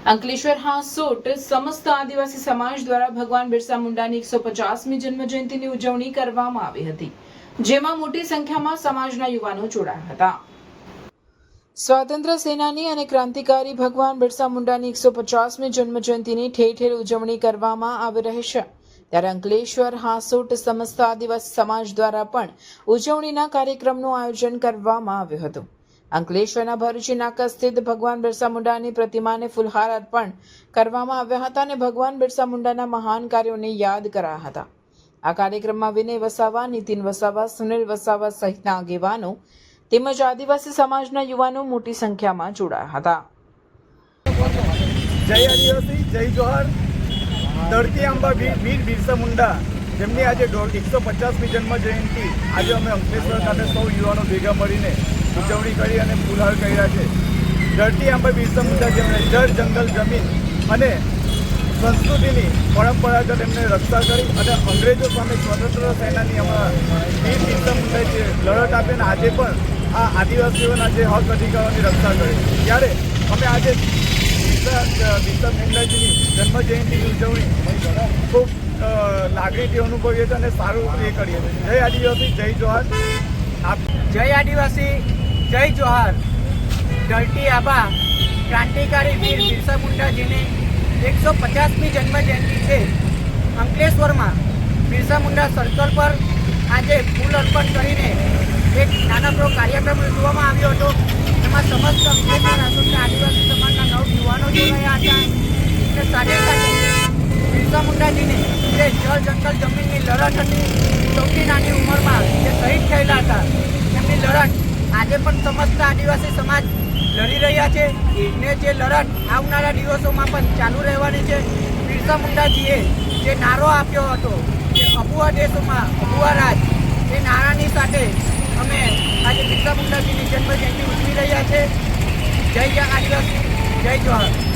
અંકલેશ્વર હાંસોટ સમસ્ત આદિવાસી સમાજ દ્વારા ભગવાન બિરસા મુંડાની એકસો પચાસમી જન્મ જયંતિની ઉજવણી કરવામાં આવી હતી, જેમાં મોટી સંખ્યામાં સમાજના યુવાનો જોડાયા હતા. સ્વાતંત્ર્ય સેનાની અને ક્રાંતિકારી ભગવાન બિરસા મુંડાની એકસો પચાસમી જન્મ જયંતિની ઠેર ઠેર ઉજવણી કરવામાં આવી રહેશે ત્યારે અંકલેશ્વર હાંસોટ સમસ્ત આદિવાસી સમાજ દ્વારા પણ ઉજવણીના કાર્યક્રમનું આયોજન કરવામાં આવ્યું હતું. અંકલેશ્વરના ભરૂચી નાકા સ્થિત ભગવાન બિરસા મુંડાની પ્રતિમાને ફૂલહાર અર્પણ કરવામાં આવ્યા હતા અને ભગવાન બિરસા મુંડાના મહાન કાર્યોને યાદ કરાયા હતા. આ કાર્યક્રમમાં વિનય વસાવા, નીતિન વસાવા, સુનિલ વસાવા સહિતના આગેવાનો તેમજ આદિવાસી સમાજના યુવાનો મોટી સંખ્યામાં જોડાયા હતા. જય આદિવાસી, જય જોહાર. ધરતી આંબા વીર બિરસા મુંડા, જેમની આજે એકસો પચાસમી જન્મ જયંતિ, આજે અમે અંકલેશ્વર ખાતે સૌ યુવાનો ભેગા મળીને ઉજવણી કરી અને ફૂલહાર કર્યા છે. ધરતી આંબા બિરસા મુંડા જેમણે જળ, જંગલ, જમીન અને સંસ્કૃતિની પરંપરાગત એમને રક્ષા કરી અને અંગ્રેજો સામે સ્વતંત્ર સેનાની અમારા વીર બિરસા મુંડાએ જે લડત આપીને આજે પણ આ આદિવાસીઓના જે હક અધિકારોની રક્ષા કરી ત્યારે અમે આજે બિરસા મુંડાજીની જન્મજયંતિની ઉજવણી ખૂબ લાગણીથી અનુભવીએ છીએ અને સારું એ કરીએ છીએ. જય આદિવાસી, જય જોહાર જય આદિવાસી. જય જોહાર. ધરતી આબા ક્રાંતિકારી વીર બિરસા મુંડાજીની એકસો પચાસમી જન્મ જયંતિ છે. અંકલેશ્વરમાં બિરસા મુંડા સર્કલ પર આજે ફૂલ અર્પણ કરીને એક નાનકડો કાર્યક્રમ યોજવામાં આવ્યો હતો. એમાં સમસ્ત અંકલેશ્વર રાજકોટના આદિવાસી સમાજના નવ યુવાનો જોડાયા હતા. અને સાથે સાથે બિરસા મુંડાજીને જે જળ જંગલ જમીનની લડત હતી સૌથી નાની ઉંમરમાં જે શહીદ થયેલા હતા. એમની લડત આજે પણ સમસ્ત આદિવાસી સમાજ લડી રહ્યા છે ને જે લડત આવનારા દિવસોમાં પણ ચાલુ રહેવાની છે. બિરસા મુંડાજીએ જે નારો આપ્યો હતો કે અબુઆ દેશોમાં અબુઆ રાજ, એ નારાની સાથે અમે આજે બિરસા મુંડાજીની જન્મજયંતિ ઉજવી રહ્યા છે. જય આદિવાસી, જય જોહાર